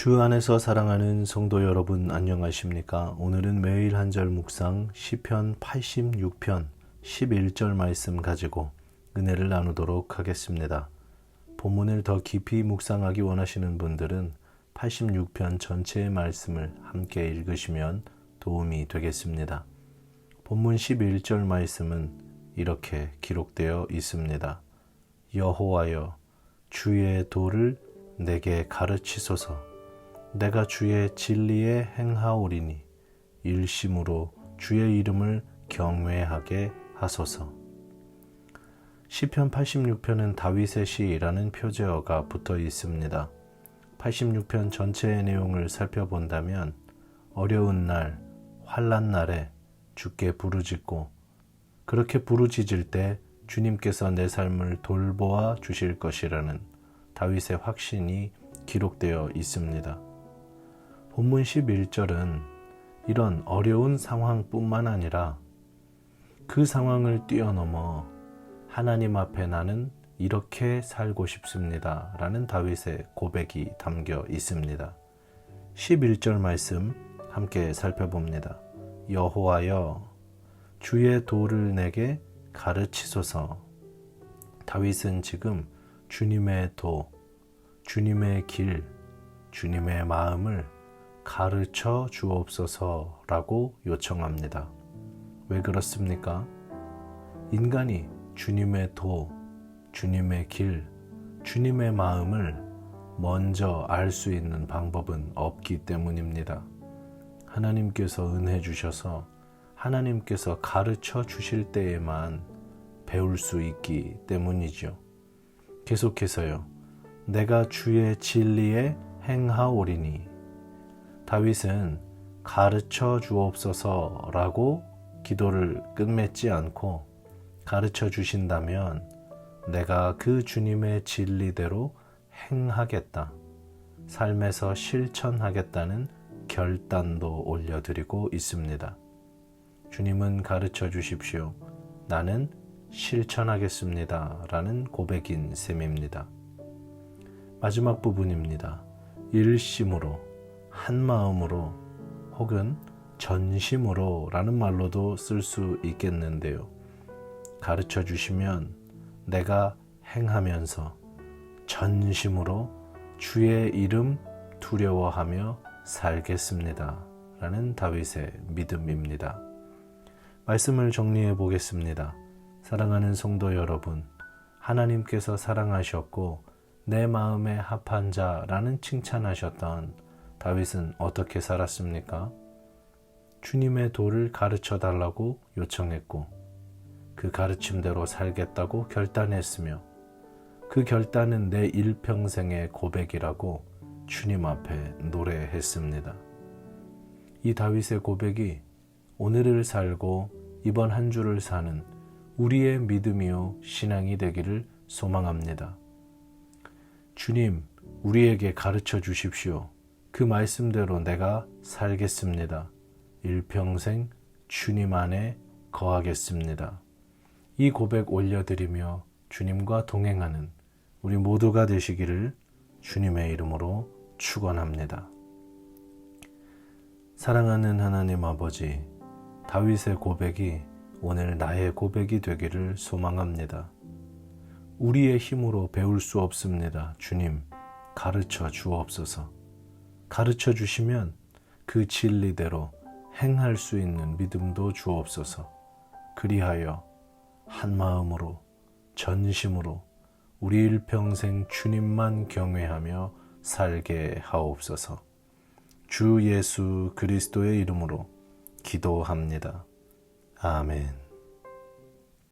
주 안에서 사랑하는 성도 여러분 안녕하십니까? 오늘은 매일 한 절 묵상 시편 86편 11절 말씀 가지고 은혜를 나누도록 하겠습니다. 본문을 더 깊이 묵상하기 원하시는 분들은 86편 전체의 말씀을 함께 읽으시면 도움이 되겠습니다. 본문 11절 말씀은 이렇게 기록되어 있습니다. 여호와여 주의 도를 내게 가르치소서 내가 주의 진리에 행하오리니 일심으로 주의 이름을 경외하게 하소서. 시편 86편은 다윗의 시라는 표제어가 붙어 있습니다. 86편 전체의 내용을 살펴본다면 어려운 날, 환란 날에 주께 부르짖고 그렇게 부르짖을 때 주님께서 내 삶을 돌보아 주실 것이라는 다윗의 확신이 기록되어 있습니다. 본문 11절은 이런 어려운 상황뿐만 아니라 그 상황을 뛰어넘어 하나님 앞에 나는 이렇게 살고 싶습니다. 라는 다윗의 고백이 담겨 있습니다. 11절 말씀 함께 살펴봅니다. 여호와여 주의 도를 내게 가르치소서. 다윗은 지금 주님의 도, 주님의 길, 주님의 마음을 가르쳐 주옵소서라고 요청합니다. 왜 그렇습니까? 인간이 주님의 도, 주님의 길, 주님의 마음을 먼저 알 수 있는 방법은 없기 때문입니다. 하나님께서 은혜 주셔서 하나님께서 가르쳐 주실 때에만 배울 수 있기 때문이죠. 계속해서요. 내가 주의 진리에 행하오리니 다윗은 가르쳐 주옵소서라고 기도를 끝맺지 않고 가르쳐 주신다면 내가 그 주님의 진리대로 행하겠다. 삶에서 실천하겠다는 결단도 올려드리고 있습니다. 주님은 가르쳐 주십시오. 나는 실천하겠습니다. 라는 고백인 셈입니다. 마지막 부분입니다. 일심으로 한 마음으로 혹은 전심으로 라는 말로도 쓸 수 있겠는데요. 가르쳐 주시면 내가 행하면서 전심으로 주의 이름 두려워하며 살겠습니다. 라는 다윗의 믿음입니다. 말씀을 정리해 보겠습니다. 사랑하는 성도 여러분, 하나님께서 사랑하셨고 내 마음에 합한 자라는 칭찬하셨던 다윗은 어떻게 살았습니까? 주님의 도를 가르쳐 달라고 요청했고 그 가르침대로 살겠다고 결단했으며 그 결단은 내 일평생의 고백이라고 주님 앞에 노래했습니다. 이 다윗의 고백이 오늘을 살고 이번 한 주를 사는 우리의 믿음이요 신앙이 되기를 소망합니다. 주님, 우리에게 가르쳐 주십시오. 그 말씀대로 내가 살겠습니다. 일평생 주님 안에 거하겠습니다. 이 고백 올려드리며 주님과 동행하는 우리 모두가 되시기를 주님의 이름으로 축원합니다. 사랑하는 하나님 아버지, 다윗의 고백이 오늘 나의 고백이 되기를 소망합니다. 우리의 힘으로 배울 수 없습니다. 주님, 가르쳐 주옵소서. 가르쳐 주시면 그 진리대로 행할 수 있는 믿음도 주옵소서. 그리하여 한 마음으로 전심으로 우리 일평생 주님만 경외하며 살게 하옵소서. 주 예수 그리스도의 이름으로 기도합니다. 아멘.